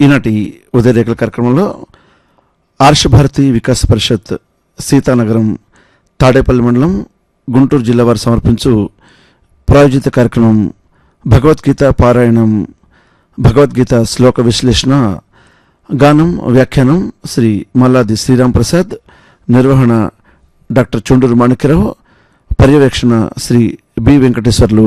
ఈనాటి ఉదయరేఖల కార్యక్రమంలో ఆర్షభారతి వికాస పరిషత్ సీతానగరం తాడేపల్లి మండలం గుంటూరు జిల్లా వారు సమర్పించు ప్రాయోజిత కార్యక్రమం భగవద్గీత పారాయణం భగవద్గీత శ్లోక విశ్లేషణ గానం వ్యాఖ్యానం శ్రీ మల్లాది శ్రీరామ్ ప్రసాద్ నిర్వహణ డాక్టర్ చుండూరు మాణిక్యరావు పర్యవేక్షణ శ్రీ బి వెంకటేశ్వర్లు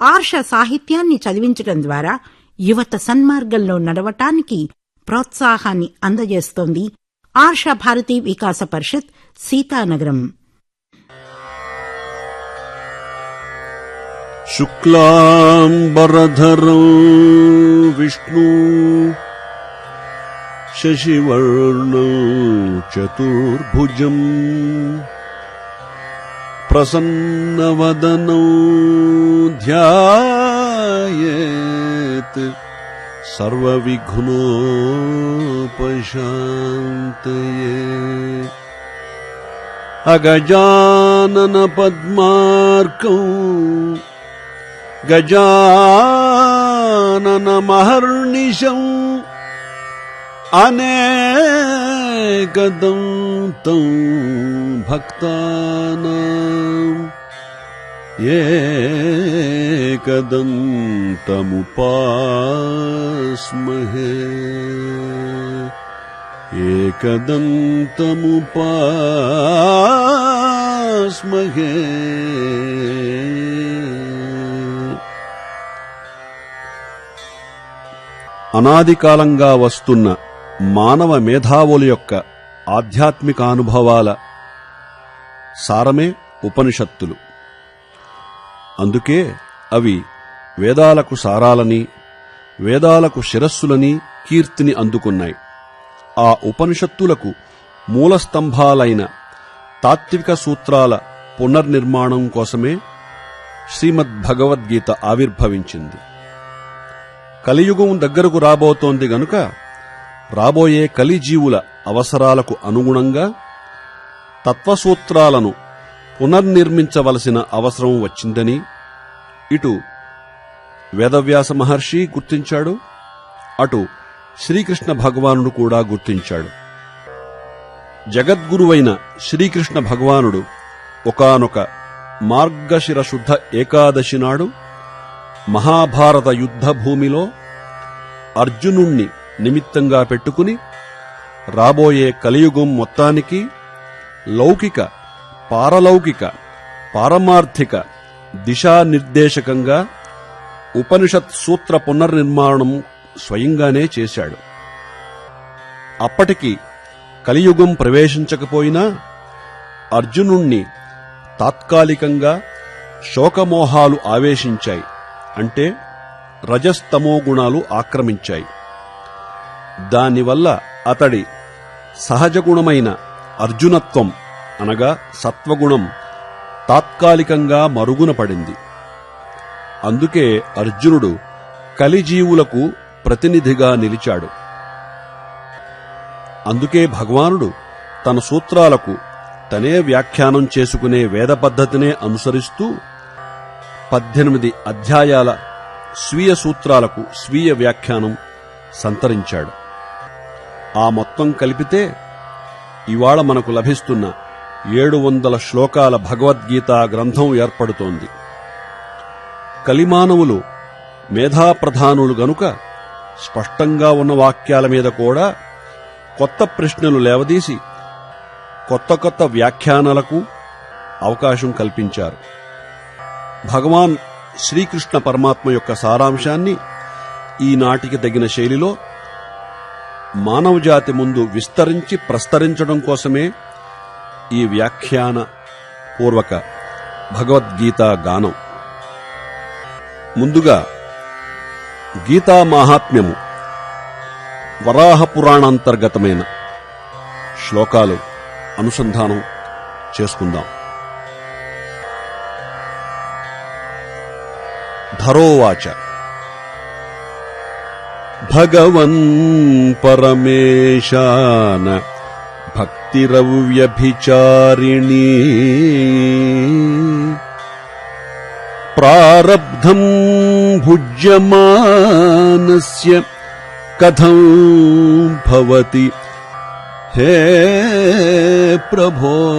ఆర్ష సాహిత్యాన్ని చదివించడం ద్వారా యువత సన్మార్గంలో నడవటానికి ప్రోత్సాహాన్ని అందజేస్తోంది ఆర్ష భారతీ వికాస పరిషత్ సీతానగరం शुक्लाम्बरधरं विष्णु शशिवर्णं चतुर्भुजम् प्रसन्नवदनो ध्यायेत् सर्वविघ्नोपशान्तये। अगजाननपद्मार्कौ गजाननमहर्निशौ अनेकदन्तौ भक्तानाम् एकदन्तमुपास्महे एकदन्तमुपास्महे అనాది కాలంగా వస్తున్న మానవ మేధావుల యొక్క ఆధ్యాత్మిక అనుభవాల సారమే ఉపనిషత్తులు. అందుకే అవి వేదాలకు సారాలని వేదాలకు శిరస్సులని కీర్తిని అందుకున్నాయి. ఆ ఉపనిషత్తులకు మూలస్తంభాలైన తాత్విక సూత్రాల పునర్నిర్మాణం కోసమే శ్రీమద్ భగవద్గీత ఆవిర్భవించింది. కలియుగం దగ్గరకు రాబోతోంది గనుక రాబోయే కలిజీవుల అవసరాలకు అనుగుణంగా తత్వసూత్రాలను పునర్నిర్మించవలసిన అవసరం వచ్చిందని ఇటు వేదవ్యాస మహర్షి గుర్తించాడు అటు శ్రీకృష్ణ భగవానుడు కూడా గుర్తించాడు. జగద్గురువైన శ్రీకృష్ణ భగవానుడు ఒకానొక మార్గశిర శుద్ధ ఏకాదశి నాడు మహాభారత యుద్ధ భూమిలో అర్జునుణ్ణి నిమిత్తంగా పెట్టుకుని రాబోయే కలియుగం మొత్తానికి లౌకిక పారలౌకిక పారమార్థిక దిశానిర్దేశకంగా ఉపనిషత్ సూత్ర పునర్నిర్మాణం స్వయంగానే చేశాడు. అప్పటికి కలియుగం ప్రవేశించకపోయినా అర్జునుణ్ణి తాత్కాలికంగా శోకమోహాలు ఆవేశించాయి. అంటే రజస్తమో గుణాలు ఆక్రమించాయి. దానివల్ల అతడి సహజ గుణమైన అర్జునత్వం అనగా సత్వగుణం తాత్కాలికంగా మరుగున పడింది. అందుకే అర్జునుడు కలిజీవులకు ప్రతినిధిగా నిలిచాడు. అందుకే భగవానుడు తన సూత్రాలకు తనే వ్యాఖ్యానం చేసుకునే వేద పద్ధతినే అనుసరిస్తూ పద్దెనిమిది అధ్యాయాల స్వీయ సూత్రాలకు స్వీయ వ్యాఖ్యానం సంతరించాడు. ఆ మొత్తం కలిపితే ఇవాళ మనకు లభిస్తున్న ఏడు వందల శ్లోకాల భగవద్గీత గ్రంథం ఏర్పడుతోంది. కలిమానవులు మేధాప్రధానులు గనుక స్పష్టంగా ఉన్న వాక్యాల మీద కూడా కొత్త ప్రశ్నలు లేవదీసి కొత్త కొత్త వ్యాఖ్యానాలకు అవకాశం కల్పించారు. భగవాన్ శ్రీకృష్ణ పరమాత్మ యొక్క సారాంశాన్ని ఈనాటికి తగిన శైలిలో మానవజాతి ముందు విస్తరించి ప్రస్తరించడం కోసమే ఈ వ్యాఖ్యాన పూర్వక భగవద్గీత గానం. ముందుగా గీతా మాహాత్మ్యము వరాహ పురాణాంతర్గతమైన శ్లోకాలు అనుసంధానం చేసుకుందాం. ధరోవాచ భగవన్ పరమేశాన భక్తిరవ్యభిచారిణీ. ప్రారబ్ధం భుజ్యమానస్య కథం భవతి. హే ప్రభో.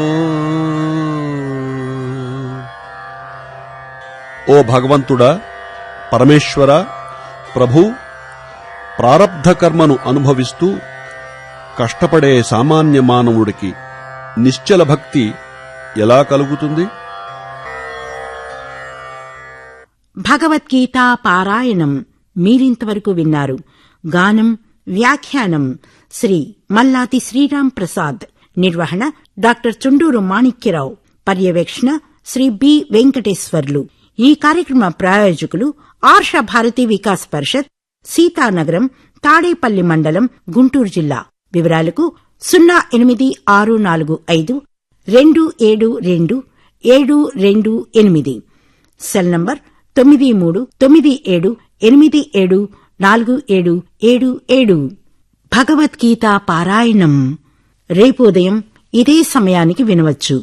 ఓ భగవంతుడా పరమేశ్వర ప్రభు ప్రారబ్ధ కర్మను అనుభవిస్తూ కష్టపడే సామాన్య మానవుడికి నిశ్చల భక్తి ఎలా కలుగుతుంది? భగవద్గీత పారాయణం మీరింతవరకు విన్నారు. గానం వ్యాఖ్యానం శ్రీ మల్లాతి శ్రీరామ్ ప్రసాద్. నిర్వహణ డాక్టర్ చుండూరు మాణిక్యరావు. పర్యవేక్షణ శ్రీ బి వెంకటేశ్వర్లు. ఈ కార్యక్రమ ప్రాయోజకులు ఆర్ష భారతి వికాస్ పరిషత్ సీతానగరం తాడేపల్లి మండలం గుంటూరు జిల్లా. వివరాలకు సున్నా ఎనిమిది ఆరు నాలుగు ఐదు రెండు ఏడు రెండు ఏడు రెండు ఎనిమిది. సెల్ నంబర్ తొమ్మిది మూడు తొమ్మిది ఏడు ఎనిమిది ఏడు నాలుగు ఏడు ఏడు ఏడు. భగవద్గీత పారాయణం. రేపు ఉదయం ఇదే సమయానికి వినవచ్చు.